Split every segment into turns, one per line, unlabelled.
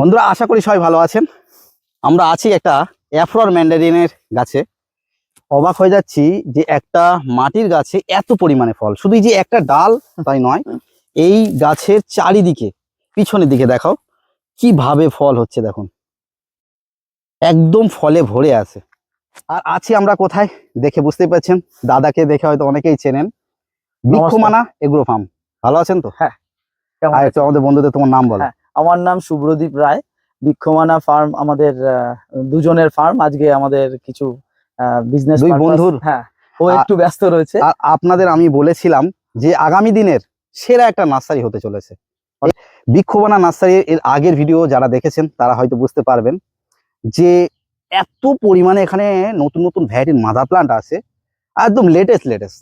বন্ধুরা আশা করি সবাই ভালো আছেন। আমরা আছি একটা অ্যাফ্রর ম্যান্ডারিনের গাছে। অবাক হয়ে যাচ্ছি যে একটা মাটির গাছে এত পরিমাণে ফল। শুধু যে একটা ডাল তাই নয় এই গাছের চারিদিকে পিছনের দিকে দেখাও কীভাবে ফল হচ্ছে দেখুন। একদম ফলে ভরে আছে। আর আছি আমরা কোথায়? দেখে বুঝতেই পারছেন। দাদাকে দেখে হয়তো অনেকেই চেনেন। বৃক্ষমানা এগ্রো ফার্ম। ভালো আছেন তো?
হ্যাঁ, কেমন
আর একটু আমাদের বন্ধুদের তোমার নাম বলো।
হ্যাঁ, আমার নাম শুভ্রদীপ রায় বৃক্ষমানা ফার্ম আমাদের দুজনের ফার্ম আজকে আমাদের কিছু বিজনেস
দুই বন্ধুর।
হ্যাঁ ও একটু ব্যস্ত রয়েছে।
আপনাদের আমি বলেছিলাম যে আগামী দিনের সেরা একটা নার্সারি হতে চলেছে। এই বৃক্ষবানা নার্সারি এর আগের ভিডিও যারা দেখেছেন তারা হয়তো বুঝতে পারবেন যে এত পরিমাণে এখানে নতুন নতুন ভ্যারাইটির মাদার প্লান্ট আছে একদম লেটেস্ট লেটেস্ট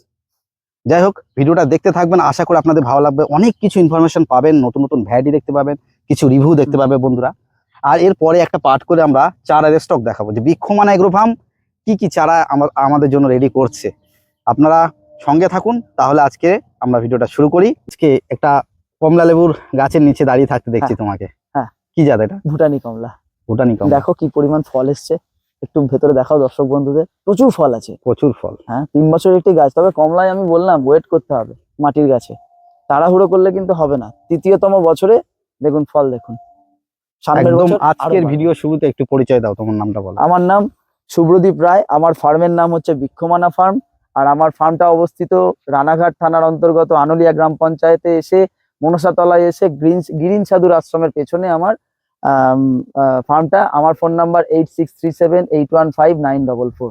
যাই হোক ভিডিওটা দেখতে থাকবেন। আশা করি আপনাদের ভালো লাগবে। অনেক কিছু ইনফরমেশন পাবেন নতুন নতুন ভ্যারাইটি দেখতে পাবেন। কিছু রিভিউ দেখতে পাবে বন্ধুরা। আর এরপরে একটা পার্ট করে আমরা চারা স্টক দেখাবো যে বৃক্ষমানা এগ্রো ফার্ম কি কি চারা আমাদের জন্য রেডি করছে। আপনারা সঙ্গে থাকুন তাহলে আজকে আমরা ভিডিওটা শুরু করি। আজকে একটা কমলা লেবুর গাছের নিচে দাঁড়িয়ে থাকতে দেখছি তোমাকে।
হ্যাঁ।
কি জাত এটা?
ভুটানি কমলা।
ভুটানি কমলা।
দেখো কি পরিমাণ ফল এসছে। একটু ভেতরে দেখাও দর্শক বন্ধুদের। প্রচুর ফল আছে।
প্রচুর ফল।
হ্যাঁ তিন বছর একটি গাছ। তবে কমলায় আমি বললাম ওয়েট করতে হবে মাটির গাছে। তাড়াহুড়ো করলে কিন্তু হবে না। তৃতীয়তম বছরে দেখুন ফল দেখুন।
একদম আজকের ভিডিও শুরুতে একটু পরিচয় দাও তোমার নামটা বলো।
আমার নাম শুভ্রদীপ রায় আমার ফার্মের নাম হচ্ছে বৃক্ষমানা ফার্ম আর আমার ফার্মটা অবস্থিত রানাঘাট থানার অন্তর্গত আনুলিয়া গ্রাম পঞ্চায়েতে এসে মনসাতলায় এসে গ্রিন গিরিন সাধুর আশ্রমের পেছনে আমার ফার্মটা। আমার phone number eight six three seven eight one five nine double four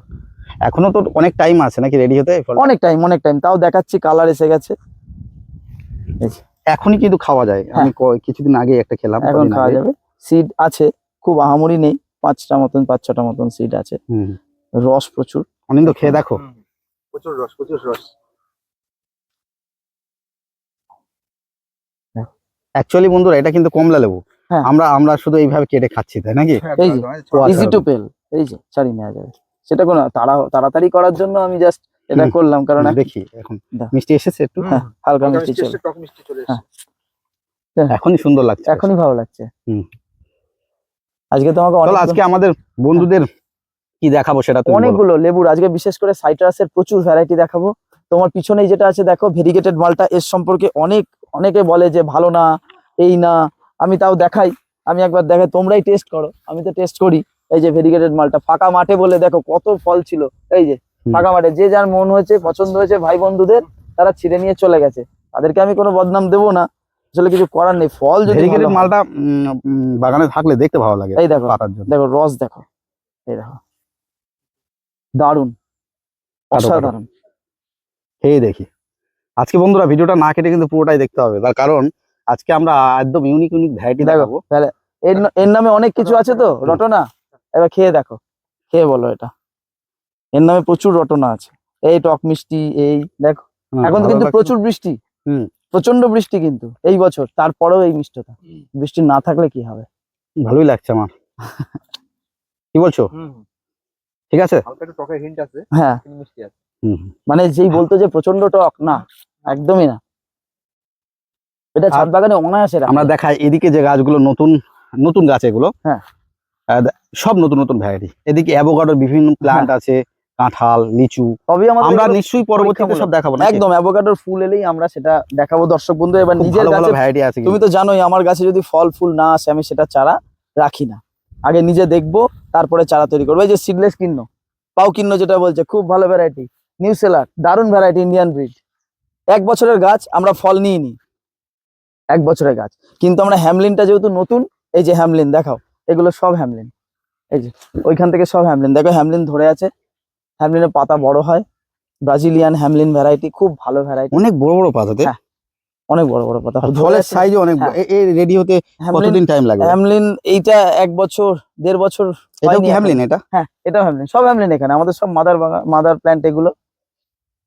এখনও তো অনেক টাইম আছে নাকি রেডি হতে?
অনেক টাইম অনেক টাইম তাও দেখাচ্ছি কালার এসে গেছে।
এখনই কিন্তু খাওয়া যায়। আমি কিছুদিন আগে একটা খেলাম
হ্যাঁ। এখন খাওয়া যাবে। সিড আছে খুব আহামরি নেই পাঁচটা মতন পাঁচ ছটা মতন সিড আছে। রস প্রচুর।
অনিন্দ খেয়ে দেখো।
প্রচুর রস প্রচুর রস।
অ্যাকচুয়ালি বন্ধুরা এটা কিন্তু কমলা লেবু।
হ্যাঁ।
আমরা আমরা শুধু এইভাবে কেটে খাচ্ছি তাই নাকি?
এই যে, ইজি টু পেল এই যে ছাড়ি নেওয়া যাবে। সেটা কোনো তাড়া তাড়াতাড়ি করার জন্য আমি জাস্ট এটা করলাম কারণ
দেখি এখন মিষ্টি এসেছে একটু?
হ্যাঁ, হালকা মিষ্টি চলে। হ্যাঁ।
এসেছে
এখনই সুন্দর লাগছে
এখনই ভালো লাগছে।
হুম।
আজকে তোমাকে অনেক
আজকে আমাদের বন্ধুদের কি দেখাবো সেটা
অনেকগুলো লেবুর আজকে বিশেষ করে সাইট্রাসের প্রচুর ভ্যারাইটি দেখাবো। তোমার পিছনেই যেটা আছে দেখো ভেরিগেটেড মালটা এর সম্পর্কে অনেক অনেকে বলে যে ভালো না এই না আমি তাও দেখাই। আমি একবার দেখাই তোমরাই টেস্ট করো। আমি তো টেস্ট করি। এই যে ভেরিগেটেড মালটা ফাঁকা মাঠে বলে দেখো কত ফল ছিল। এই যে। ফাঁকা মাঠে যে যার মন হয়েছে পছন্দ হয়েছে ভাই বন্ধুদের তারা ছিঁড়ে নিয়ে চলে গেছে। তাদেরকে আমি কোনো বদনাম দেবো না। আসলে কিছু করার নেই। ফল যদি হয়-
মালটা বাগানে থাকলে দেখতে ভালো লাগে
এই দেখো দেখো রস দেখো। এই দেখো।
কাটো।
অসাধারণ।
খেয়ে দেখি। আজকে বন্ধুরা ভিডিওটা না কেটে কিন্তু পুরোটাই দেখতে হবে। তার কারণ আজকে আমরা একদম ইউনিক ইউনিক ভ্যারাইটি দেখাবো।
এর ন- এর নামে অনেক কিছু আছে তো? রটনা? এবার খেয়ে দেখো। খেয়ে বলো এটা। এর নামে প্রচুর রটনা আছে। এই টক মিষ্টি এই দেখো।
হ্যাঁ,
এখন কিন্তু প্রচুর বৃষ্টি।
হুম।
প্রচণ্ড বৃষ্টি কিন্তু এই বছর তারপরেও এই মিষ্টতা বৃষ্টি না থাকলে কি হবে?
ভালোই লাগছে আমার। কি বলছো? ঠিক আছে?
হ্যাঁ।
কিন্তু মিষ্টি আছে।
হুম
মানে যেই বলতো যে প্রচণ্ড টক না একদমই না। এটা ছাদ বাগানে অনায়াসে
আমরা। দেখাই এদিকে যে গাছগুলো নতুন নতুন গাছ এগুলো।
হ্যাঁ।
সব নতুন নতুন ভ্যারাইটি এদিকে অ্যাভোকাডোর বিভিন্ন প্লান্ট আছে। কাঁঠাল লিচু
তবে
আমরা নিশ্চয়ই পরবর্তীতে সব দেখাবো নাকি?
একদম অ্যাভোকাডোর ফুল এলেই আমরা সেটা দেখাবো। দর্শক বন্ধু এবার নিজের
ভালো ভ্যারাইটি আছে
তুমি তো জানোই আমার গাছে যদি ফল ফুল না আসে আমি সেটা চারা রাখি না। আগে নিজে দেখব তারপরে চারা তৈরি করব। এই যে সিডলেস কিন্ন পাও কিন্ন যেটা বলছে খুব ভালো ভ্যারাইটি নিউ সেলার দারুণ ভ্যারাইটি ইন্ডিয়ান ব্রিড এক বছরের গাছ আমরা ফল নিই নি এক বছরের গাছ। কিন্তু আমরা হ্যামলিনটা যেহেতু নতুন এই যে হ্যামলিন দেখাও। এগুলো সব হ্যামলিন। এই যে ওইখান থেকে সব হ্যামলিন। দেখো হ্যামলিন ধরে আছে। হ্যামলিনের পাতা বড় হয়। ব্রাজিলিয়ান হ্যামলিন ভ্যারাইটি খুব ভালো ভ্যারাইটি
অনেক বড় বড় পাতাতে
হ্যাঁ, অনেক বড় বড় পাতা।
ফলের
আছে।
সাইজও অনেক
হ্যাঁ।
এ রেডি হতে কতদিন টাইম লাগে?
হ্যামলিন এইটা এক বছর দেড় বছর হয়নি
কি হ্যামলিন এটা?
হ্যাঁ এটা হ্যামলিন সব হ্যামলিন এখানে। আমাদের সব মাদার মাদার প্ল্যান্ট এগুলো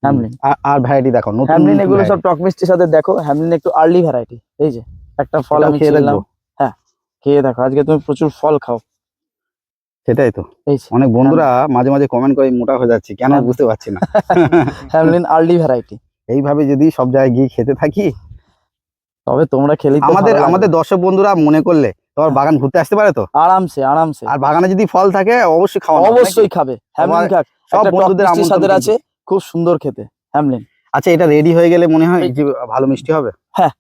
হ্যামলিন
আর- ভ্যারাইটি দেখো নতুন
হ্যামলিন এগুলো সব। টক মিষ্টির সাথে দেখো। হ্যামলিন একটু আর্লি ভ্যারাইটি এই যে একটা ফল আমি
খেয়ে
খেয়ে
দেখব?
হ্যাঁ খেয়ে দেখো। আজকে তুমি প্রচুর ফল খাও।
সেটাই তো।
এই
অনেক বন্ধুরা মাঝে মাঝে কমেন্ট করে মোটা হয়ে যাচ্ছে কেন
হ্যাঁ।
বুঝতে পারছি না।
হ্যামলিন আর্লি ভ্যারাইটি
এইভাবে যদি সব জায়গায় গিয়ে খেতে থাকি
তবে তোমরা খেলেই তো
আমাদের আমাদের দর্শক বন্ধুরা মনে করলে তোমার বাগান ঘুরতে আসতে পারে তো?
আরামসে আরামসে।
আর বাগানে যদি ফল থাকে অবশ্যই খাওয়া
অবশ্যই খাবে। হ্যামলিন খাক।
সব বন্ধুদের আমন্ত্রণ
আছে খুব সুন্দর খেতে হ্যামলিন
আচ্ছা এটা রেডি হয়ে গেলে মনে হয় যে ভালো মিষ্টি হবে? হ্যাঁ।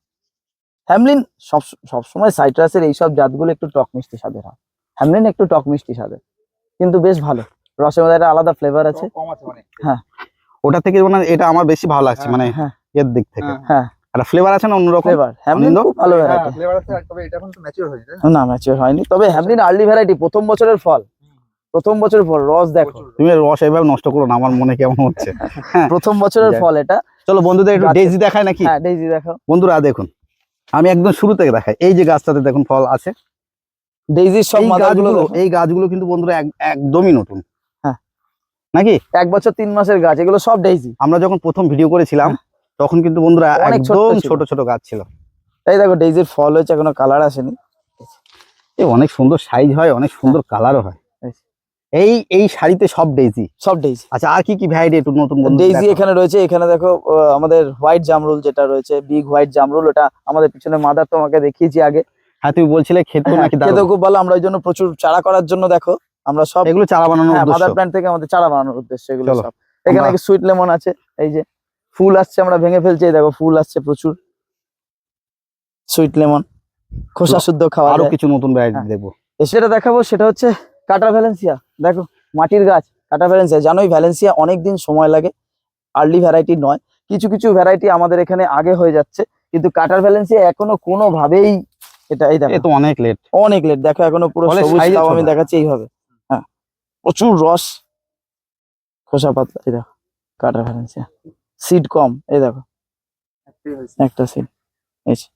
হ্যামলিন সব সবসময় সাইট্রাসের এইসব জাতগুলো একটু টক মিষ্টি স্বাদের হয়। হ্যামলিন একটু টক মিষ্টি স্বাদের। কিন্তু বেশ ভালো। রসের মধ্যে একটা আলাদা ফ্লেভার আছে।
হ্যাঁ আছে অনেক
ওটা থেকে মানে এটা আমার বেশি ভালো লাগছে
হ্যাঁ,
মানে
হ্যাঁ।
এর দিক থেকে।
হ্যাঁ
একটা ফ্লেভার আছে না অন্যরকম?
ফ্লেভার হ্যামলিন খুব ভালো
হ্যাঁ
ভ্যারাইটি
ফ্লেভার আছে তবে এটা এখন তো ম্যাচিওর হয়নি না?
না হয়নি। তবে হ্যামলিন আর্লি ভ্যারাইটি প্রথম বছরের ফল। প্রথম বছরের ফল রস দেখো।
তুমি রস এভাবে নষ্ট করো না আমার মনে কেমন হচ্ছে।
প্রথম বছরের ফল এটা।
চলো বন্ধুদের একটু ডেজি দেখায় নাকি?
হ্যাঁ দেখো
বন্ধুরা দেখুন। আমি একদম শুরু থেকে দেখাই। এই যে গাছটাতে দেখুন ফল আছে।
ডেইজির সব
এই
মাদারগুলো
এই গাছগুলো কিন্তু বন্ধুরা এক- একদমই নতুন।
হ্যাঁ।
নাকি?
এক বছর তিন মাসের গাছ এগুলো সব ডেইজি
আমরা যখন প্রথম ভিডিও করেছিলাম তখন কিন্তু বন্ধুরা একদম ছোট ছোট গাছ ছিল।
এই দেখো ডেইজির ফল হয়েছে এখনও কালার আসেনি।
এ অনেক সুন্দর সাইজ হয় অনেক সুন্দর কালারও হয়।
আচ্ছা।
এই এই শাড়িতে সব ডেইজি
সব ডেইজি
আচ্ছা আর কি কি ভ্যারাইটি একটু নতুন
ডেইজি এখানে রয়েছে এখানে দেখো আমাদের হোয়াইট জামরুল যেটা রয়েছে বিগ হোয়াইট জামরুল ওটা আমাদের পিছনে মাদার তোমাকে দেখিয়েছি আগে।
হ্যাঁ তুমি বলছিলে খেতেও নাকি
খেতে। খুব ভালো আমরা ওই জন্য প্রচুর চারা করার জন্য দেখো আমরা সব
এগুলো চারা বানানোর
হ্যাঁ
উদ্দেশ্য।
মাদার প্ল্যান্ট থেকে আমাদের চারা বানানোর উদ্দেশ্য এগুলো সব। এখানে সুইট লেমন আছে এই যে ফুল আসছে আমরা ভেঙে ফেলছি এই দেখো ফুল আসছে প্রচুর। সুইট লেমন খোসা শুদ্ধ খাওয়া আরও
কিছু নতুন ভ্যারাইটি
হ্যাঁ।
দেখব।
সেটা দেখাবো সেটা হচ্ছে কাটা ভ্যালেন্সিয়া দেখো মাটির গাছ কাটা ভ্যালেন্সিয়া জানোই ভ্যালেন্সিয়া অনেক দিন সময় লাগে আর্লি ভ্যারাইটি নয়। কিছু কিছু ভ্যারাইটি আমাদের এখানে আগে হয়ে যাচ্ছে কিন্তু কাটার ভ্যালেন্সিয়া এখনও কোনোভাবেই এটা এই দেখো।
তো অনেক লেট
অনেক লেট দেখো এখনও পুরো সবুজ তাও আমি। দেখাচ্ছি এইভাবে হ্যাঁ। প্রচুর রস। খোসা পাতলা এই দেখো কাটার ভ্যালেন্সিয়া সিড কম এই দেখো। একটা সিড এই যে,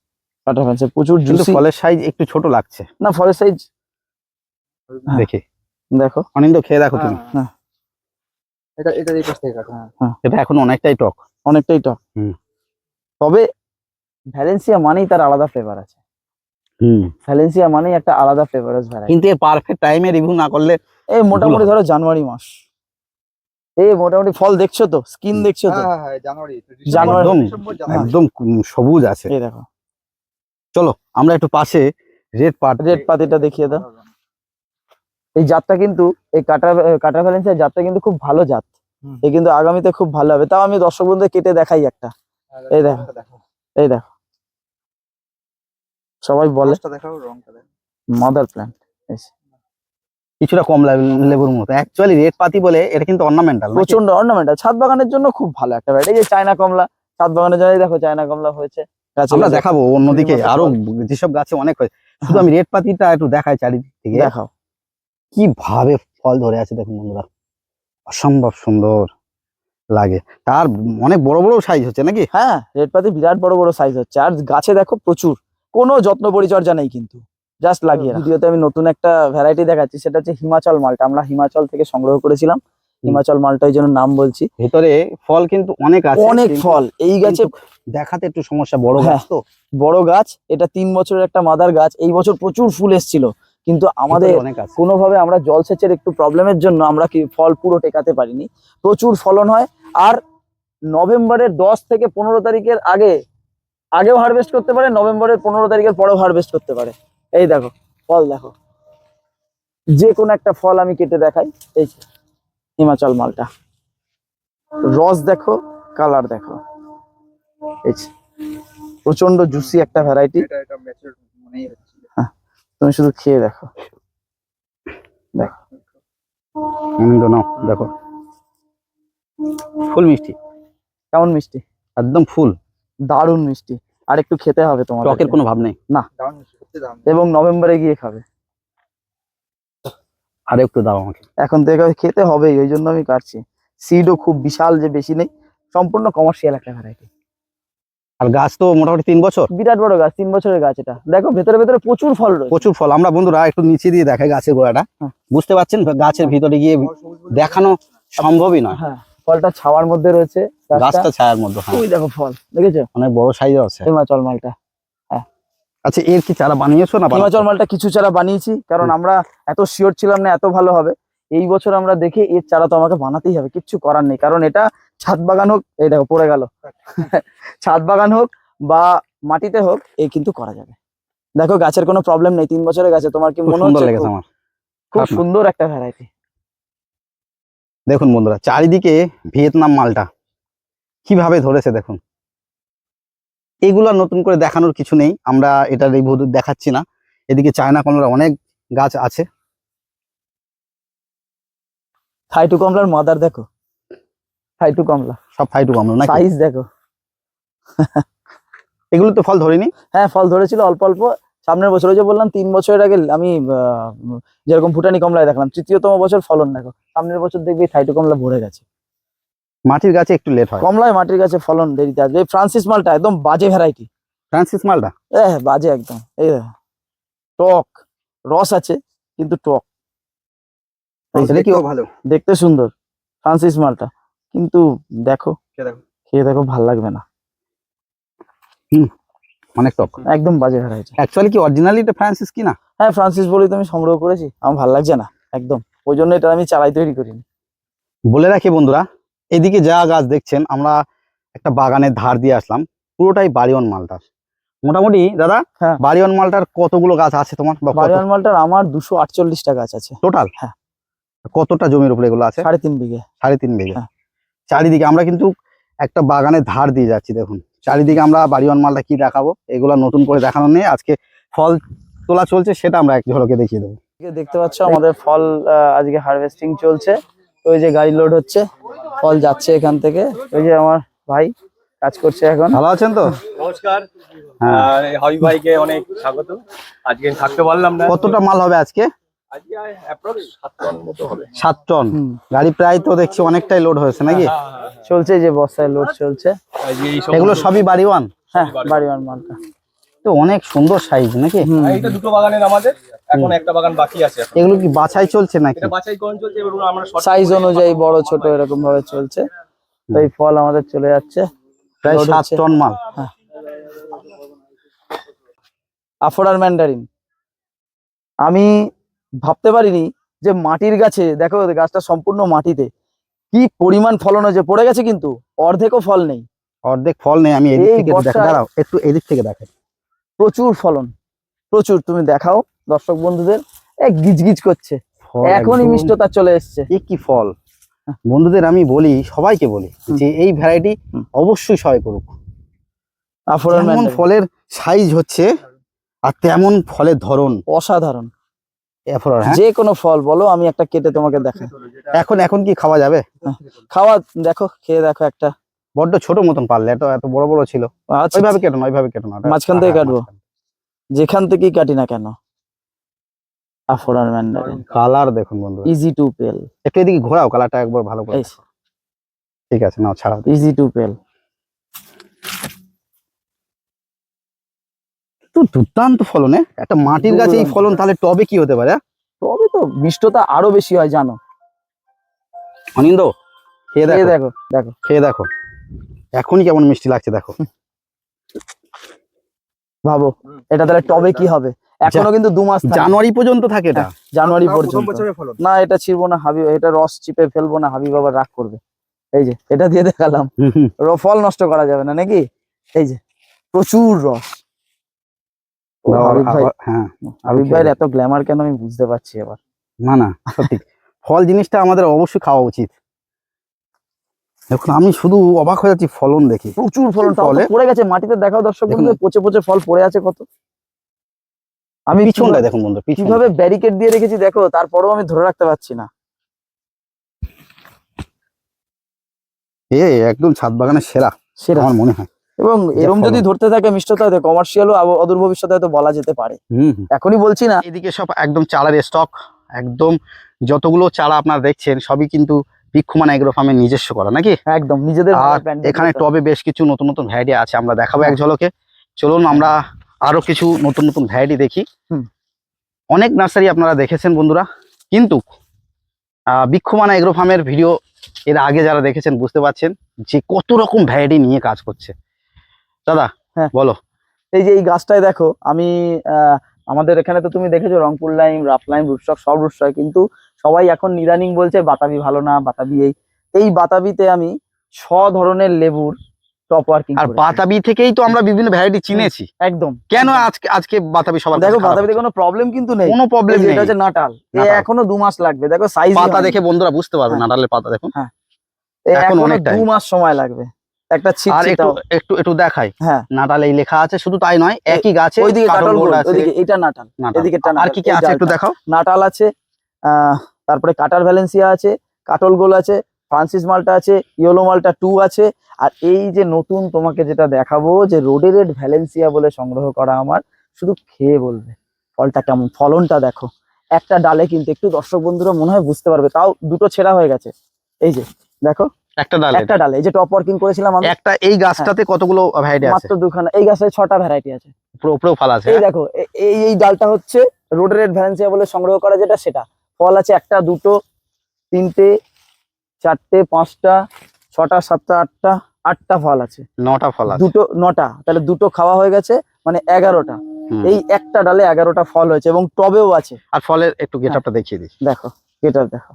কাটার ভ্যালেন্সিয়া প্রচুর জুসি
ফলের সাইজ একটু ছোট লাগছে।
না ফলের সাইজ হ্যাঁ।
দেখে।
দেখো।
অনিন্দ খেয়ে দেখো তুমি।
হ্যাঁ,
হ্যাঁ।
এটা এটা এই পাশ থেকে কাটো হ্যাঁ।
এটা এখন অনেকটাই টক।
অনেকটাই টক।
হুম।
তবে ভ্যালেন্সিয়া মানেই তার আলাদা ফ্লেভার আছে। ভ্যালেন্সিয়া মানেই একটা আলাদা ফ্লেভারাস ভ্যারাইটি
কিন্তু এর পারফেক্ট টাইমে রিভিউ না করলে
এই মোটামুটি ধরো জানুয়ারি মাস। এই মোটামুটি ফল দেখছ তো? স্কিন দেখছ তো?
হ্যাঁ হ্যাঁ হ্যাঁ জানুয়ারি।
জানুয়ারি।
একদম। সবুজ আছে।
এই দেখো।
চলো আমরা একটু পাশে রেড পাট
রেড পাতিটা দেখিয়ে দাও। এই জাতটা কিন্তু এই কাটা কাটা ভ্যালেন্সিয়া জাতটা কিন্তু খুব ভালো জাত। এই কিন্তু আগামীতে খুব ভালো হবে। তাও আমি দর্শক বন্ধুদের কেটে দেখাই একটা। এই দেখো। এই দেখো। সবাই বলে
দেখাও রংটা
মাদার প্ল্যান্ট
কিছুটা কম লেবুর মতো। অ্যাকচুয়ালি রেড পাতি বলে এটা কিন্তু অর্নামেন্টাল
প্রচণ্ড অর্নামেন্টাল ছাদ বাগানের জন্য খুব ভালো একটা ভ্যারাইটি এই যে চায়না কমলা ছাদ বাগানের জন্য দেখো চায়না কমলা হয়েছে।
আমরা দেখাবো অন্যদিকে।
আরও
যেসব গাছে অনেক হয়েছে। শুধু আমি রেড পাতিটা একটু দেখাই চারিদিক। থেকে
দেখাও।
কি ভাবে ফল ধরে আছে দেখুন বন্ধুরা। অসম্ভব সুন্দর লাগে। তার অনেক বড় বড় সাইজ হচ্ছে নাকি?
হ্যাঁ রেড পাতি বিরাট বড় বড় সাইজ হচ্ছে। আর গাছে দেখো প্রচুর। কোনো যত্ন পরিচর্যা নেই কিন্তু। জাস্ট লাগিয়ে। ভিডিওতে আমি নতুন একটা ভ্যারাইটি দেখাচ্ছি সেটা হচ্ছে হিমাচল মালটা। আমরা হিমাচল থেকে সংগ্রহ করেছিলাম। হিমাচল মালটা ওই জন্য নাম বলছি।
ভেতরে ফল কিন্তু অনেক আছে।
অনেক ফল। এই গাছে
দেখাতে একটু সমস্যা বড়
হ্যাঁ।
গাছ তো?
বড় গাছ এটা তিন বছরের একটা মাদার গাছ। এই বছর প্রচুর ফুল এসেছিল। কিন্তু আমাদের কোনোভাবে আমরা জলসেচের একটু প্রবলেমের জন্য আমরা কি ফল পুরো টেকাতে পারিনি। প্রচুর ফলন হয়। আর নভেম্বরের দশ থেকে পনেরো তারিখের আগে আগেও হারভেস্ট করতে পারে নভেম্বরের পনেরো তারিখের পরেও হারভেস্ট করতে পারে। এই দেখো ফল দেখো। যে কোনো একটা ফল আমি কেটে দেখাই এই হিমাচল মালটা। রস দেখো কালার দেখো। এই প্রচণ্ড জুসি একটা ভ্যারাইটি
এটা এটা ম্যাচিওর মনেই হচ্ছে।
তুমি শুধু খেয়ে দেখো।
আনন্দ নাও দেখো। ফুল মিষ্টি।
কেমন মিষ্টি?
একদম ফুল।
দারুণ মিষ্টি। আর একটু খেতে হবে তোমার
টকের কোনো ভাব নেই।
না।
এবং নভেম্বরে গিয়ে খাবে।
আর একটু দাও আমাকে।
এখন থেকে খেতে হবেই ওই জন্য আমি কাটছি। সিডও খুব বিশাল যে বেশি নেই সম্পূর্ণ কমার্শিয়াল একটা ভ্যারাইটি
আর গাছ তো মোটামুটি তিন বছর।
বিরাট বড় গাছ তিন বছরের গাছ এটা। দেখো ভেতরে ভেতরে প্রচুর ফল রয়েছে।
প্রচুর ফল। আমরা বন্ধুরা একটু নিচে দিয়ে দেখাই গাছের গোড়াটা।
হ্যাঁ।
বুঝতে পারছেন? গাছের ভিতরে গিয়ে
বলে-
দেখানো সম্ভবই নয়।
হ্যাঁ। ফলটা ছাওয়ার মধ্যে রয়েছে গাছটা।
ছায়ার মধ্যে হ্যাঁ।
ওই দেখো ফল দেখেছ?
অনেক বড় সাইজ আছে।
হিমাচল মালটা
আচ্ছা এর কি চারা বানিয়েছো না?
হিমাচল মালটা কিছু চারা বানিয়েছি কারণ আমরা এত শিওর ছিলাম না এত ভালো হবে। এই বছর আমরা দেখে এর চারা তো আমাকে বানাতেই হবে কিচ্ছু করার নেই। কারণ এটা ছাদ বাগান হোক এই দেখো পড়ে গেল। ছাদ বাগান হোক বা মাটিতে হোক এই কিন্তু করা যাবে। দেখো গাছের কোনো প্রবলেম নেই তিন বছরের গাছে তোমার কি মনে হচ্ছে খুব- খুব সুন্দর একটা ভ্যারাইটি
দেখুন বন্ধুরা চারিদিকে ভিয়েতনাম মালটা। কীভাবে ধরেছে দেখুন। এগুলো নতুন করে দেখানোর কিছু নেই আমরা এটা রিভিউ দেখাচ্ছি না। এদিকে চায়না কমলার অনেক গাছ আছে।
থাই টু কমলার মাদার দেখো। থাই টু কমলা।
সব ফাইটু কমলা না
সাইজ দেখো।
এগুলো তো ফল ধরেনি?
হ্যাঁ ফল ধরেছিল অল্প অল্প। সামনের বছর ওই যে বললাম তিন বছরের আগে আমি যেরকম ভুটানি কমলায় দেখলাম তৃতীয়তম বছর ফলন দেখো। সামনের বছর দেখবি থাইটু কমলা ভরে গেছে।
মাটির গাছে একটু লেট হয়।
কমলায় মাটির গাছে ফলন দেরিতে আসবে। এই ফ্রান্সিস মালটা একদম বাজে ভ্যারাইটি
ফ্রান্সিস মালটা?
হ্যাঁ বাজে একদম। এই। টক রস আছে কিন্তু টক।
কি
ভালো।
দেখতে সুন্দর ফ্রান্সিস মালটা। কিন্তু দেখো
খেয়ে দেখো।
খেয়ে দেখো ভালো লাগবে না।
অনেক টক
একদম বাজে ভ্যারাইটি
অ্যাকচুয়ালি কি অরিজিনালি এটা ফ্রান্সিস কি না
হ্যাঁ ফ্রান্সিস বলেই তো আমি সংগ্রহ করেছি। আমার ভালো লাগছে না একদম। ওই জন্য এটা আমি চালাই তৈরি করিনি।
বলে রাখি বন্ধুরা এদিকে যা গাছ দেখছেন আমরা একটা বাগানের ধার দিয়ে আসলাম। পুরোটাই বাড়িওয়ান মালটার। মোটামুটি দাদা
হ্যাঁ।
বাড়িওয়ান মালটার কতগুলো গাছ আছে তোমার?
বাড়িওয়ান মালটার আমার দুশো আটচল্লিশটা গাছ আছে।
টোটাল
হ্যাঁ।
কতটা জমির উপরে এগুলো আছে?
সাড়ে তিন বিঘে।
সাড়ে তিন বিঘে।
হ্যাঁ।
চারিদিকে আমরা কিন্তু একটা বাগানের ধার দিয়ে যাচ্ছি দেখুন। চারিদিকে আমরা বাড়িওয়ান মালটা কি দেখাবো? এগুলা নতুন করে দেখানো নেই। আজকে ফল তোলা চলছে সেটা আমরা এক ঝলকে দেখিয়ে দেবো।
দেখতে পাচ্ছ আমাদের ফল আহ, আজকে হারভেস্টিং চলছে। ওই যে গাড়ি লোড হচ্ছে ফল যাচ্ছে এখান থেকে। ওই যে আমার ভাই কাজ করছে এখন।
ভালো আছেন তো?
নমস্কার।
হ্যাঁ।
আর হাবিব ভাইকে অনেক স্বাগত। আজকে থাকতে পারলাম না।
কতটা মাল হবে আজকে?
সাত টন মতো হবে।
সাত টন?
হুম,
গাড়ি প্রায় তো দেখছি অনেকটাই লোড হয়েছে নাকি?
হ্যাঁ, হ্যাঁ, হ্যাঁ।
চলছে যে বস্তায় লোড চলছে।
এগুলো সবই বাড়িওয়ান
হ্যাঁ বাড়িওয়ান মালটা।
তো অনেক সুন্দর সাইজ নাকি?
দুটো বাগানের আমাদের। এখন একটা বাগান বাকি আছে
এগুলো কি বাছাই চলছে নাকি?
এটা বাছাই করণ চলছে এবার আমরা
সাইজ অনুযায়ী বড় ছোট এরকম ভাবে চলছে। তো এই ফল আমাদের চলে যাচ্ছে।
প্রায় সাত টন মাল।
আফোরার ম্যান্ডারিন আমি ভাবতে পারিনি যে মাটির গাছে দেখো গাছটা সম্পূর্ণ মাটিতে। কি পরিমাণ ফলন হয়েছে পড়ে গেছে কিন্তু অর্ধেকও ফল নেই।
অর্ধেক ফল নেই আমি এদিক থেকে একটু দাঁড়াও একটু এদিক থেকে দেখাই।
প্রচুর ফলন প্রচুর তুমি দেখাও দর্শক বন্ধুদের এক গিজগিজ করছে। এখনই মিষ্টতা চলে এসছে।
এ কি ফল? বন্ধুদের আমি বলি সবাইকে বলি যে এই ভ্যারাইটি অবশ্যই সবাই করুক। ফলের সাইজ হচ্ছে আর তেমন ফলের ধরন।
অসাধারণ। যে কোনো ফল বলো আমি একটা কেটে তোমাকে দেখাই।
এখন এখন কি খাওয়া যাবে?
খাওয়া দেখো খেয়ে দেখো একটা।
বড্ড ছোট মতন পারলে এত এত বড় বড় ছিল।
আচ্ছা।
ওইভাবে কেটো না ওইভাবে কেটো না
মাঝখান থেকে
হ্যাঁ,
কাটবো? যেখান থেকেই কাটি না কেন? আফোরার ম্যান্ডারিন
কালার দেখুন বন্ধু
ইজি টু পেল
একটু এদিকে ঘোরাও কালারটা একবার ভালো করে ঠিক আছে নাও ছাড়াও।
ইজি টু পেল
তো দুর্দান্ত ফলনে একটা মাটির গাছে এই ফলন তাহলে টবে কি হতে পারে হ্যাঁ?
তবে তো মিষ্টতা আরও বেশি হয় জানো।
অনিন্দ খেয়ে দেখো।
দেখো দেখো।
খেয়ে দেখো। এখনই কেমন মিষ্টি লাগছে দেখো।
ভাবো এটা তাহলে টবে কি হবে? এখনও কিন্তু দু মাস
জানুয়ারি পর্যন্ত থাকে এটা।
জানুয়ারি পর্যন্ত। না এটা ছিড়বো না হাবি এটা রস চিপে ফেলব না হাবি বাবা রাগ করবে। এই যে এটা দিয়ে দেখালাম। ফল নষ্ট করা যাবে না নাকি? এই যে প্রচুর রস।
আবার- হ্যাঁ
ভাইয়ের এত গ্ল্যামার কেন আমি বুঝতে পারছি এবার?
না না সত্যি। ফল জিনিসটা আমাদের অবশ্যই খাওয়া উচিত। দেখুন আমি শুধু অবাক হয়ে যাচ্ছি ফলন দেখি।
প্রচুর ফলন
ফলে?
পড়ে গেছে। মাটিতে দেখাও দর্শক
দেখুন।
পচে পচে ফল পড়ে আছে কত। আমি
পিছনটা দেখুন বন্ধু
কীভাবে ব্যারিকেড দিয়ে রেখেছি দেখো তারপরেও আমি ধরে রাখতে পারছি না।
এ একদম ছাদ বাগানের সেরা
সেরা।
আমার মনে হয়।
এবং এরম যদি ধরতে থাকে মিষ্টতা হয়তো কমার্শিয়ালও অদূর ভবিষ্যতে হয়তো বলা যেতে পারে। এখনই বলছি না।
এদিকে সব একদম চারার স্টক একদম যতগুলো চারা আপনারা দেখছেন সবই কিন্তু বৃক্ষমান এগ্রো ফার্মের নিজস্ব করা নাকি?
একদম নিজেদের
আর এখানে টবে বেশ কিছু নতুন নতুন ভ্যারাইটি আছে আমরা দেখাবো এক
হ্যাঁ।
ঝলকে। চলুন আমরা আরও কিছু নতুন নতুন ভ্যারাইটি দেখি। অনেক নার্সারি আপনারা দেখেছেন বন্ধুরা কিন্তু আহ, বৃক্ষমান এগ্রো ফার্মের ভিডিও এর আগে যারা দেখেছেন বুঝতে পারছেন যে কত রকম ভ্যারাইটি নিয়ে কাজ করছে। দাদা
হ্যাঁ।
বলো।
এই যে এই গাছটায় দেখো আমি আহ, আমাদের এখানে তো তুমি দেখেছ Rangpur lime rough lime rootstock সব রুটস্টক কিন্তু সবাই এখন নিরানিং বলছে বাতাবি ভালো না বাতাবি এই। এই বাতাবিতে আমি ছ ধরনের লেবুর টপ ওয়ার্কিং
আর বাতাবি থেকেই তো আমরা বিভিন্ন ভ্যারাইটি চিনেছি।
একদম।
কেন আজকে আজকে বাতাবি সবার
দেখো বাতাবিতে কোনো প্রবলেম কিন্তু নেই।
কোনো প্রবলেম নেই।
এটা হচ্ছে নাটাল। এ এখনও দু মাস লাগবে। দেখো সাইজ
পাতা দেখে বন্ধুরা বুঝতে পারবে
হ্যাঁ।
নাটালের পাতা দেখুন। এখন
এখন
অনেক
দু মাস সময় লাগবে। একটা
আর একটু একটু একটু দেখাই।
হ্যাঁ।
নাটাল এই লেখা আছে শুধু তাই নয় একই গাছে
ওইদিকে
কাটল
ওইদিকে এটা নাটাল। এদিকেরটা
আর কি কি আছে একটু দেখাও?
নাটাল আছে তারপরে কাটার ভ্যালেন্সিয়া আছে কাটল গোল আছে ফ্রান্সিস মালটা আছে ইয়েলো মালটা টু আছে আর এই যে নতুন তোমাকে যেটা দেখাবো যে রোডেরেড ভ্যালেন্সিয়া বলে সংগ্রহ করা আমার শুধু খেয়ে বলবে। ফলটা কেমন ফলনটা দেখো। একটা ডালে কিন্তু একটু দর্শক বন্ধুরা মনে হয় বুঝতে পারবে তাও দুটো ছেঁড়া হয়ে গেছে। এই যে দেখো
একটা ডাল।
একটা ডালে এই যে টপ ওয়ার্কিং করেছিলাম আমি।
একটা এই গাছটাতে কতগুলো ভ্যারাইটি আছে?
মাত্র দুখানা এই গাছে ছটা ভ্যারাইটি আছে।
ফল
এই দেখো এই এই ডালটা হচ্ছে ভ্যালেন্সিয়া বলে সংগ্রহ করা যেটা সেটা। ফল আছে একটা দুটো তিনটে চারটে পাঁচটা ছটা সাতটা আটটা আটটা ফল আছে।
নটা ফল আছে।
দুটো নটা তাহলে দুটো খাওয়া হয়ে গেছে মানে এগারোটা। এই একটা ডালে এগারোটা ফল হয়েছে এবং টবেও আছে।
আর ফলের একটু
হ্যাঁ।
গেটআপটা দেখিয়ে দিই।
দেখো এটা দেখো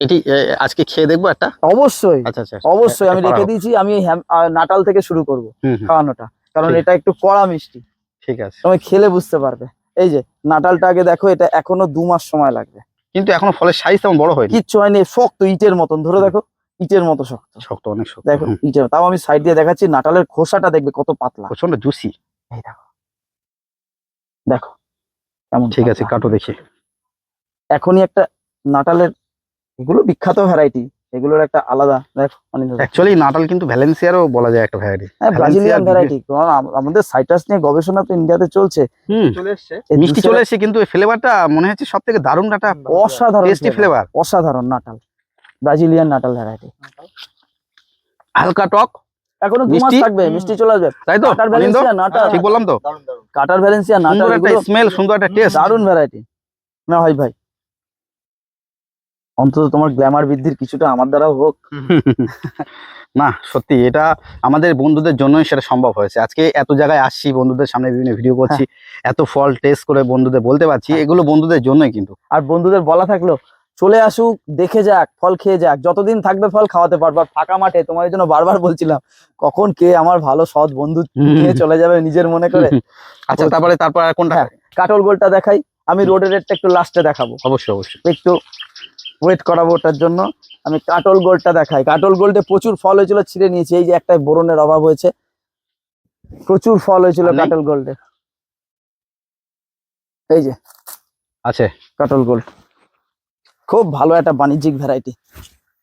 এটি আজকে খেয়ে দেখব একটা?
অবশ্যই।
আচ্ছা আচ্ছা
অবশ্যই আমি রেখে দিয়েছি আমি নাটাল থেকে শুরু করব খাওয়ানোটা কারণ এটা একটু কড়া মিষ্টি।
ঠিক আছে।
তুমি খেলে বুঝতে পারবে। এই যে নাটালটা আগে দেখো এটা এখনও দু মাস সময় লাগবে।
কিন্তু এখনও ফলের সাইজ তেমন বড় হয়নি।
কিচ্ছু হয়নি শক্ত ইটের মতন ধরে দেখো ইটের মতো শক্ত।
শক্ত অনেক শক্ত
দেখো ইটের তাও আমি সাইড দিয়ে দেখাচ্ছি নাটালের খোসাটা দেখবে কত পাতলা।
প্রচণ্ড জুসি
এই দেখো। দেখো কেমন
ঠিক আছে কাটো দেখি।
এখনই একটা নাটালের এগুলো বিখ্যাত ভ্যারাইটি এগুলোর একটা আলাদা দেখো।
অ্যাকচুয়ালি নাটাল কিন্তু ভ্যালেন্সিয়ারও বলা যায় একটা ভ্যারাইটি
হ্যাঁ ব্রাজিলিয়ান ভ্যারাইটি কারণ আমাদের সাইটাস নিয়ে গবেষণা তো ইন্ডিয়াতে চলছে।
চলে এসছে।
মিষ্টি চলে এসেছে কিন্তু ফ্লেভারটা মনে হচ্ছে সব থেকে দারুণ একটা
অসাধারণ
টেস্টি ফ্লেভার
অসাধারণ নাটাল ব্রাজিলিয়ান নাটাল ভ্যারাইটি
হালকা টক
এখনও দু মাস
মিষ্টি?
থাকবে মিষ্টি চলে আসবে।
তাই তো?
Cutter Valencia Natal.
ঠিক বললাম তো।
কাটার ভ্যালেন্সিয়া নাটাল
সুন্দর একটা স্মেল সুন্দর একটা টেস্ট
দারুণ ভ্যারাইটি না ভাই ভাই অন্তত তোমার গ্ল্যামার বৃদ্ধির কিছুটা আমার দ্বারাও হোক।
না সত্যি এটা আমাদের বন্ধুদের জন্যই সেটা সম্ভব হয়েছে। আজকে এত জায়গায় আসছি বন্ধুদের সামনে বিভিন্ন ভিডিও করছি এত ফল টেস্ট করে বন্ধুদের বলতে পারছি এগুলো বন্ধুদের জন্যই কিন্তু।
আর বন্ধুদের বলা থাকল চলে আসুক দেখে যাক ফল খেয়ে যাক যতদিন থাকবে ফল খাওয়াতে পারব। ফাঁকা মাঠে তোমার জন্য বারবার বলছিলাম কখন কে আমার ভালো সৎ বন্ধু নিয়ে চলে যাবে নিজের মনে করে?
আচ্ছা তারপরে তারপর কোনটা?
হ্যাঁ। কাটল গোলটা দেখাই আমি রোডের রেটটা একটু লাস্টে দেখাবো।
অবশ্যই অবশ্যই।
একটু ওয়েট করাবো ওটার জন্য। আমি কাটল গোলটা দেখাই। কাটল গোল্ডে প্রচুর ফল হয়েছিল ছিঁড়ে নিয়েছি। এই যে একটা বোরনের অভাব হয়েছে। প্রচুর ফল হয়েছিল
আর
কাটল গোল্ডে এই যে
আছে।
কাটল গোল্ড খুব ভালো একটা বাণিজ্যিক ভ্যারাইটি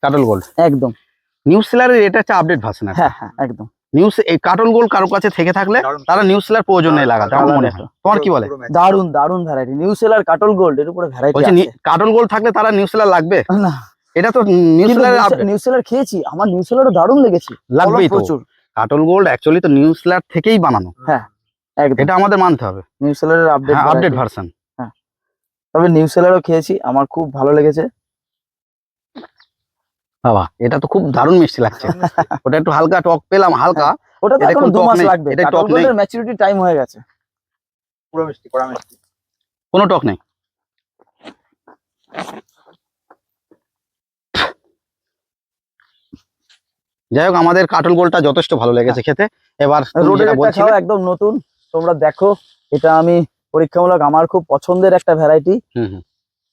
কাটল গোল্ড
একদম।
নিউ সেলারের এটা হচ্ছে আপডেট ভার্সন
হ্যাঁ হ্যাঁ একদম।
নিউজ এই কাটল গোল্ড কারও কাছে থেকে থাকলে তারা নিউ সেলার প্রয়োজন নেই লাগাতে আমার মনে হয়। তোমার কি বলে?
দারুণ দারুণ ভ্যারাইটি নিউ সেলার কাটল গোল্ড এর উপরে ভ্যারাইটি আছে।
কাটল গোল্ড থাকলে তারা নিউ সেলার লাগবে?
না।
এটা তো নিউ সেলারের আপডেট
নিউ সেলার খেয়েছি আমার নিউ সেলারও দারুণ লেগেছে।
লাগবেই তো।
প্রচুর।
কাটল গোল্ড অ্যাকচুয়ালি তো নিউ সেলার থেকেই বানানো।
একদম।
এটা আমাদের মানতে হবে।
নিউ সেলারের আপডেট
হ্যাঁ আপডেট ভার্সন হ্যাঁ।
তবে নিউ সেলারও খেয়েছি আমার খুব ভালো লেগেছে।
বাবা এটা তো খুব দারুণ মিষ্টি লাগছে। ওটা একটু হালকা টক পেলাম হালকা।
ওটা তো এখন
কোনো
দু
টক
মাস লাগবে।
এটা
কাটল
টক নেই।
ম্যাচুরিটি টাইম হয়ে গেছে।
পুরো মিষ্টি কড়া মিষ্টি।
কোনো টক নেই। যাই হোক আমাদের কাটল গোলটা যথেষ্ট ভালো লেগেছে খেতে। এবার
রোডের খাওয়া একদম নতুন। তোমরা দেখো এটা আমি পরীক্ষামূলক আমার খুব পছন্দের একটা ভ্যারাইটি
হুম হুম।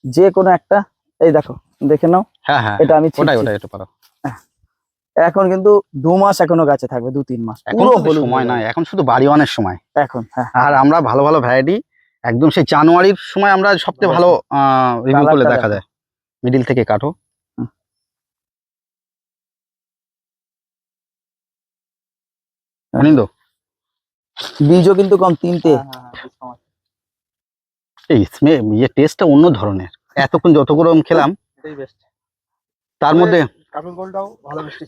যে কোনো একটা। এই দেখো দেখে নাও।
হ্যাঁ হ্যাঁ
এটা আমি
ওটাই ওটাই এটা পারো।
এখন কিন্তু দু মাস এখনও গাছে থাকবে দু তিন মাস।
এখন
পুরো
সময়
হয়ে
নয় এখন শুধু বাড়ি অনেক সময়।
এখন হ্যাঁ
আর আমরা ভালো ভালো ভ্যারাইটি একদম সেই জানুয়ারির সময় আমরা সবচেয়ে ভালো রিভিউ করলে দেখা যায়। মিডিল থেকে কাটো।
বীজও কিন্তু কম তিনটে।
হ্যাঁ, হ্যাঁ, হ্যাঁ।
এই স্মে ইয়ে টেস্টটা অন্য ধরনের। এতক্ষণ যতগুলো আমি খেলাম তার মধ্যে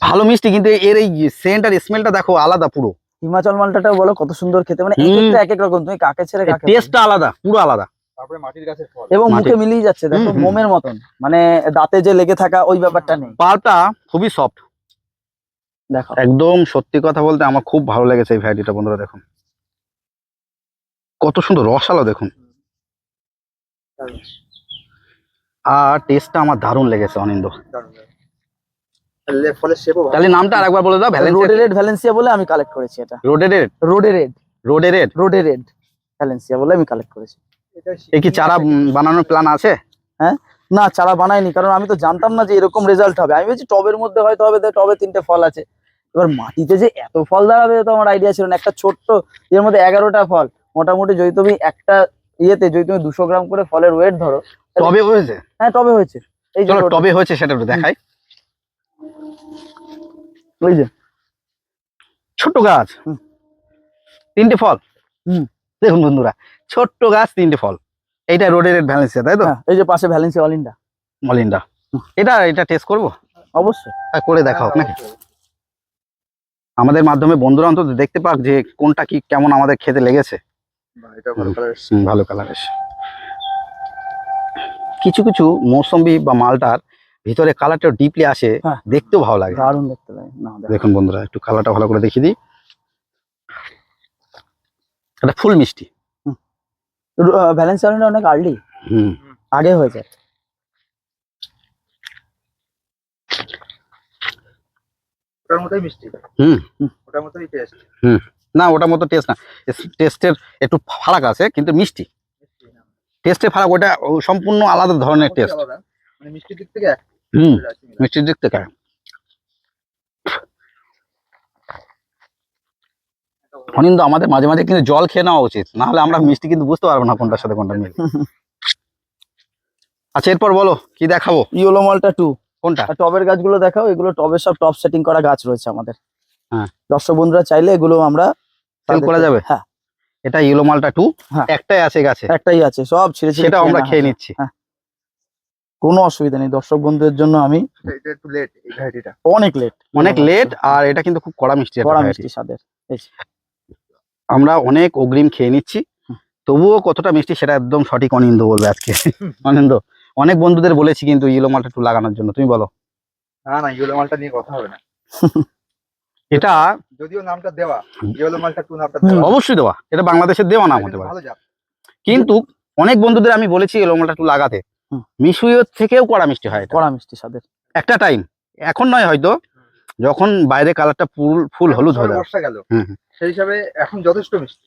ভালো মিষ্টি।
কিন্তু এর এই সেন্ট আর স্মেলটা দেখো আলাদা পুরো।
হিমাচল মালটাটাও বলো কত সুন্দর খেতে। মানে এক। একটা এক এক রকম তুমি কাকে ছেড়ে কাকে?
টেস্টটা আলাদা পুরো আলাদা।
তারপরে মাটির গাছের ফল।
এবং মুখে মিলিয়ে যাচ্ছে দেখো। মোমের মতন। মানে দাঁতে যে লেগে থাকা ওই ব্যাপারটা নেই।
পালটা খুবই সফট
দেখো।
একদম সত্যি কথা বলতে আমার খুব ভালো লেগেছে এই ভ্যারাইটিটা বন্ধুরা দেখুন। কত সুন্দর রসালো দেখুন। আর টেস্টটা আমার দারুণ লেগেছে অনিন্দ তাহলে নামটা আরেকবার বলে দাও ভ্যালেন্সিয়া
রোডেরেড ভ্যালেন্সিয়া বলে আমি কালেক্ট করেছি এটা।
রোডেরেড
রোডেরেড
রোডেরেড
রোডেরেড ভ্যালেন্সিয়া বলে আমি কালেক্ট করেছি।
এটা
এ কি চারা বানানোর প্ল্যান আছে? হ্যাঁ?
না চারা বানাইনি কারণ আমি তো জানতাম না যে এরকম রেজাল্ট হবে। আমি বলছি টবের মধ্যে হয়তো হবে টবে তিনটে ফল আছে। এবার মাটিতে যে এত ফল দাঁড়াবে তো আমার আইডিয়া ছিল না। একটা ছোট্ট এর মধ্যে এগারোটা ফল। মোটামুটি যদি তুমি একটা ইয়েতে যদি তুমি দুশো গ্রাম করে ফলের ওয়েট ধরো
টবে হয়েছে?
হ্যাঁ টবে হয়েছে। এই যে
টবে হয়েছে সেটা একটু দেখাই।
ওই যে।
ছোট্ট গাছ। তিনটে ফল।
হুম।
দেখুন বন্ধুরা ছোট্ট গাছ তিনটে ফল। এইটা রোডেরেড ভ্যালেন্সিয়া তাই তো?
হ্যাঁ এই যে পাশে ভ্যালেন্সিয়া অলিন্ডা
মলিন্ডা এটা এটা টেস্ট করব?
অবশ্যই।
আর করে দেখাও
হ্যাঁ,
নাকি আমাদের মাধ্যমে বন্ধুরা অন্তত দেখতে পাক যে কোনটা কি কেমন আমাদের খেতে লেগেছে।
ভালো
হুম।
কালার
হুম, এসে কিছু কিছু মৌসম্বি বা মালটার ভিতরে কালারটা ডিপলি আসে
হ্যাঁ।
দেখতেও ভালো লাগে।
দারুণ দেখতে লাগে।
দেখুন বন্ধুরা একটু কালারটা ভালো করে দেখিয়ে দিই। এটা ফুল মিষ্টি।
ভ্যালেন্সিয়া অনেক আর্লি
হুম।
আগে হয়ে যায়
ওটার মতোই মিষ্টি।
হুম।
ওটার মতোই টেস্ট
না ওটার মতো টেস্ট না। টেস্টের একটু ফারাক আছে কিন্তু মিষ্টি। টেস্টের ফারাক ওটা সম্পূর্ণ আলাদা ধরনের টেস্ট
মানে মিষ্টির দিক থেকে
হুম মিষ্টির দিক থেকে। অনিন্দ আমাদের মাঝে মাঝে কিন্তু জল খেয়ে নেওয়া উচিত। না হলে আমরা মিষ্টি কিন্তু বুঝতে পারব না কোনটার সাথে কোনটা মিল আচ্ছা এরপর বলো কি দেখাবো?
ইয়েলো মালটা টু
কোনটা?
টবের গাছগুলো দেখাও এগুলো টবের সব টপ সেটিং করা গাছ রয়েছে আমাদের।
হ্যাঁ।
দর্শক বন্ধুরা চাইলে এগুলো আমরা
সেল করা যাবে?
হ্যাঁ।
এটা ইয়েলো মালটা টু
হ্যাঁ।
একটাই আছে গাছে।
একটাই আছে সব ছিঁড়ে ছিঁড়ে
সেটা আমরা খেয়ে নিচ্ছি।
হ্যাঁ। কোনো অসুবিধা নেই দর্শক বন্ধুদের জন্য আমি
এটা- এটা একটু লেট এই ভ্যারাইটিটা
অনেক লেট
অনেক লেট আর এটা কিন্তু খুব কড়া মিষ্টি
কড়া মিষ্টি স্বাদের
আমরা অনেক অগ্রিম খেয়ে নিচ্ছি। তবুও কতটা মিষ্টি সেটা একদম সঠিক অনিন্দ বলবে আজকে। অনিন্দ অনেক বন্ধুদের বলেছি কিন্তু ইয়েলো মালটা একটু লাগানোর জন্য তুমি বলো।
না না ইয়েলো মালটা নিয়ে কথা হবে না।
এটা
যদিও নামটা দেওয়া ইয়েলো মালটা টু নামটা দেওয়া?
অবশ্যই দেওয়া। এটা বাংলাদেশের দেওয়া নাম হতে
কিন্তু
পারে। কিন্তু অনেক বন্ধুদের আমি বলেছি ইয়েলো মালটা একটু লাগাতে। মিশুইয়ের থেকেও কড়া মিষ্টি হয়
কড়া মিষ্টি স্বাদের।
একটা টাইম। এখন নয় হয়তো। যখন বাইরে কালারটা ফুল ফুল হলুদ হয়ে যাবে
বর্ষা গেল। সেই হিসাবে এখন যথেষ্ট মিষ্টি।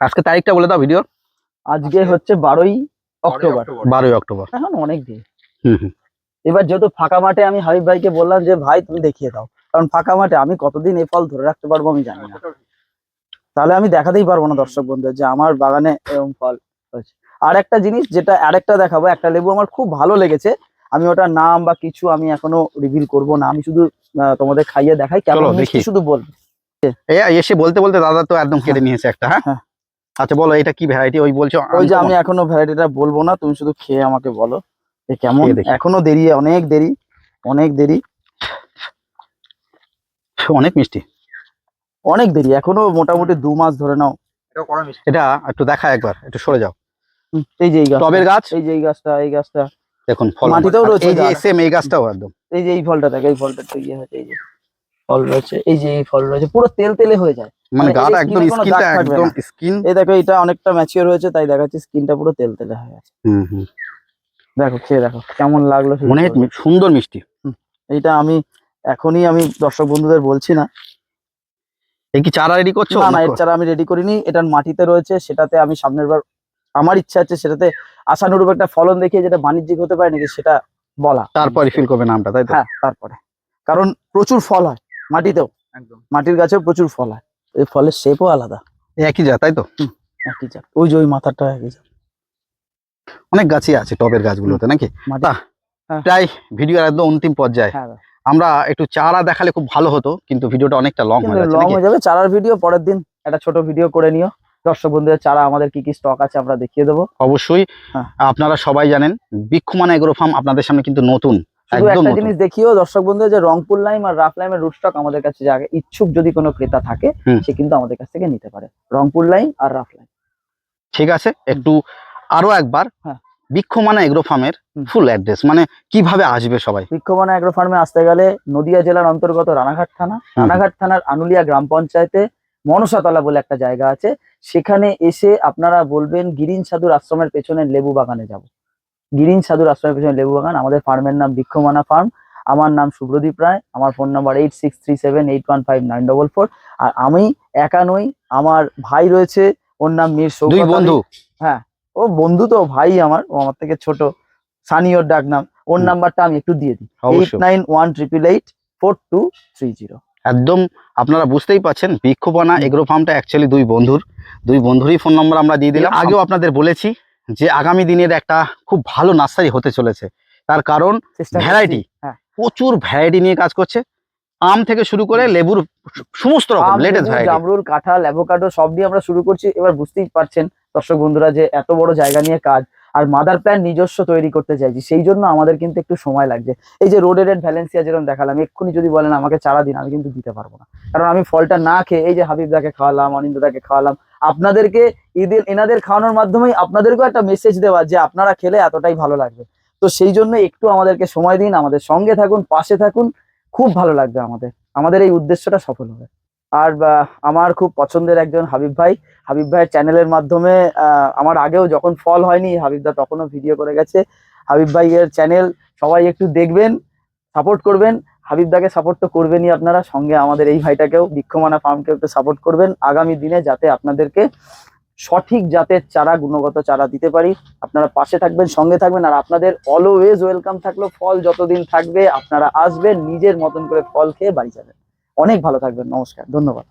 আজকে তারিখটা বলে দাও ভিডিও
আজকে হচ্ছে বারোই অক্টোবর।
বারোই অক্টোবর।
এখন অনেক দিন।
হুম হুম।
এবার যেহেতু ফাঁকা মাঠে আমি হাবিব ভাইকে বললাম যে ভাই তুমি দেখিয়ে দাও। কারণ ফাঁকা মাঠে আমি কতদিন এই ফল ধরে রাখতে পারব আমি জানি না। তাহলে আমি দেখাতেই পারব না দর্শক বন্ধু যে আমার বাগানে এরকম ফল হয়েছে। আর একটা জিনিস যেটা আরেকটা দেখাবো একটা লেবু আমার খুব ভালো লেগেছে। আমি ওটার নাম বা কিছু আমি এখনও রিভিল করব না আমি শুধু তোমাদের খাইয়ে দেখাই কেমন
দেখি।
শুধু বলব
এই এসে বলতে বলতে দাদা তো একদম কেটে নিয়েছে একটা হ্যাঁ?
হ্যাঁ।
আচ্ছা বলো এটা কি ভ্যারাইটি ওই বলছো
ওই যে আমি এখনও ভ্যারাইটিটা বলব না তুমি শুধু খেয়ে আমাকে বলো কেমন। এখনও দেরি অনেক দেরি অনেক দেরি।
অনেক মিষ্টি।
অনেক দেরি এখনও মোটামুটি দু মাস ধরে নাও।
এটা
একটু দেখা একবার একটু সরে যাও।
এই যে এই গাছ
টবের গাছ?
এই যে এই গাছটা এই গাছটা।
দেখুন ফল
মাটিতেও রয়েছে
এই যে। সেম এই গাছটাও একদম।
এই যে এই ফলটা দেখো এই ফলটা একটু ইয়ে হয়েছে এই যে ফল রয়েছে এই যে এই ফল রয়েছে পুরো তেল তেলে হয়ে যায়।
মানে
মানে
গাটা একদম স্কিনটা একদম স্কিন
এই দেখো এটা অনেকটা ম্যাচিওর হয়েছে তাই দেখাচ্ছে স্কিনটা পুরো তেল তেলে হয়ে গেছে
হুম হুম।
দেখো খেয়ে দেখো কেমন লাগল
অনেক সুন্দর। মিষ্টি।
এইটা আমি এখনই আমি দর্শক বন্ধুদের বলছি না।
এই কি চারা রেডি করছ?
না এর চারা আমি রেডি করিনি। এটা মাটিতে রয়েছে সেটাতে আমি সামনের বার আমার ইচ্ছা আছে সেটাতে আশানুরূপ একটা ফলন দেখিয়ে যেটা বাণিজ্যিক হতে পারে নাকি সেটা বলা।
তারপরে ফিল করবে নামটা তাই তো?
হ্যাঁ তারপরে। কারণ প্রচুর ফল হয় মাটিতেও।
একদম।
মাটির গাছেও প্রচুর ফল হয়। এই ফলের শেপও আলাদা।
একই যা তাই তো?
একই জাত। ওই যে ওই মাথাটা একই জাত।
অনেক গাছই আছে টবের গাছগুলোতে নাকি। প্রায় ভিডিওর একদম অন্তিম পর্যায়ে।
হ্যাঁ
আমরা একটু চারা দেখালে খুব ভালো হতো কিন্তু ভিডিওটা অনেকটা লং হয়ে যাচ্ছে
লং হয়ে যাবে। চারার ভিডিও পরের দিন একটা ছোট ভিডিও করে নিও। দর্শক বন্ধুদের চারা আমাদের কি কি স্টক আছে আমরা দেখিয়ে দেবো।
অবশ্যই
হ্যাঁ।
আপনারা সবাই জানেন বৃক্ষমান এগ্রো ফার্ম আপনাদের সামনে কিন্তু নতুন
একটা জিনিস দেখিও দর্শক বন্ধুদের যে রংপুর লাইম আর রাফ লাইমের রুট স্টক আমাদের কাছে যে আগে ইচ্ছুক যদি কোনো ক্রেতা থাকে সে কিন্তু আমাদের কাছ থেকে নিতে পারে। রংপুর লাইম আর রাফ লাইম
ঠিক আছে একটু আরও একবার
হ্যাঁ।
বৃক্ষমানা এগ্রো ফার্মের। ফুল অ্যাড্রেস মানে কীভাবে আসবে সবাই?
বৃক্ষমানা এগ্রো ফার্মে আসতে গেলে নদিয়া জেলার অন্তর্গত রানাঘাট থানা। রানাঘাট থানার আনুলিয়া গ্রাম পঞ্চায়েতে মনসাতলা বলে একটা জায়গা আছে। সেখানে এসে আপনারা বলবেন গিরিন সাধুর আশ্রমের পেছনে লেবু বাগানে যাব। গিরিন সাধুর আশ্রমের পেছনে লেবু বাগান আমাদের ফার্মের নাম বৃক্ষমানা ফার্ম। আমার নাম শুভ্রদীপ রায় আমার phone number eight six three seven eight one five nine double four আর আমি একা নই আমার ভাই রয়েছে ওর নাম মীর
দুই
বন্ধু? আলী। ও বন্ধু তো ভাই আমার ও আমার থেকে ছোট। সানি ওর ডাক নাম। ওর নাম্বারটা আমি একটু দিয়ে দিই। Eight nine one triple eight four two three zero
একদম আপনারা বুঝতেই পাচ্ছেন বৃক্ষবানা এগ্রো ফার্মটা অ্যাকচুয়ালি দুই বন্ধুর। দুই বন্ধুরই ফোন নম্বর আমরা দিয়ে দিলাম। আগেও আপনাদের বলেছি যে আগামী দিনের একটা খুব ভালো নার্সারি হতে চলেছে। তার কারণ ভ্যারাইটি
হ্যাঁ।
প্রচুর ভ্যারাইটি নিয়ে কাজ করছে। আম থেকে শুরু করে লেবুর সমস্ত রকম লেটেস্ট ভ্যারাইটি
জামরুল কাঁঠাল অ্যাভোকাডো সব দিয়ে আমরা শুরু করছি। এবার বুঝতেই পারছেন দর্শক বন্ধুরা, যে এত বড় জায়গা নিয়ে কাজ আর মাদার প্ল্যান নিজস্ব তৈরি করতে চাইছি, সেই জন্য আমাদের কিন্তু একটু সময় লাগছে। এই যে রোডের ভ্যালেন্সিয়া যেরকম দেখালাম, এক্ষুনি যদি বলেন আমাকে চারা দিন, আমি কিন্তু দিতে পারব না। কারণ আমি ফলটা না খেয়ে এই যে হাবিবদাকে খাওয়ালাম অনিন্দদাকে খাওয়ালাম, আপনাদেরকে এদের এনাদের খাওয়ানোর মাধ্যমেই আপনাদেরকেও একটা মেসেজ দেওয়া যে আপনারা খেলে এতটাই ভালো লাগবে। তো সেই জন্য একটু আমাদেরকে সময় দিন, আমাদের সঙ্গে থাকুন, পাশে থাকুন, খুব ভালো লাগবে আমাদের। আমাদের এই উদ্দেশ্যটা সফল হবে। আর আমার খুব পছন্দের একজন হাবিব ভাই। হাবিব ভাইয়ের চ্যানেলের মাধ্যমে আমার আগেও যখন ফল হয়নি হাবিবদা তখনও ভিডিও করে গেছে। হাবিব ভাইয়ের চ্যানেল সবাই একটু দেখবেন সাপোর্ট করবেন। হাবিবদাকে সাপোর্ট তো করবেনই আপনারা, সঙ্গে আমাদের এই ভাইটাকেও বৃক্ষমানা ফার্মকেও একটু সাপোর্ট করবেন। আগামী দিনে যাতে আপনাদেরকে সঠিক জাতের চারা, গুণগত চারা দিতে পারি। আপনারা পাশে থাকবেন, সঙ্গে থাকবেন, আর আপনাদের অলওয়েজ ওয়েলকাম থাকল। ফল যতদিন থাকবে, আপনারা আসবেন, নিজের মতন করে ফল খেয়ে বাড়ি যাবেন। অনেক ভালো থাকবেন নমস্কার ধন্যবাদ।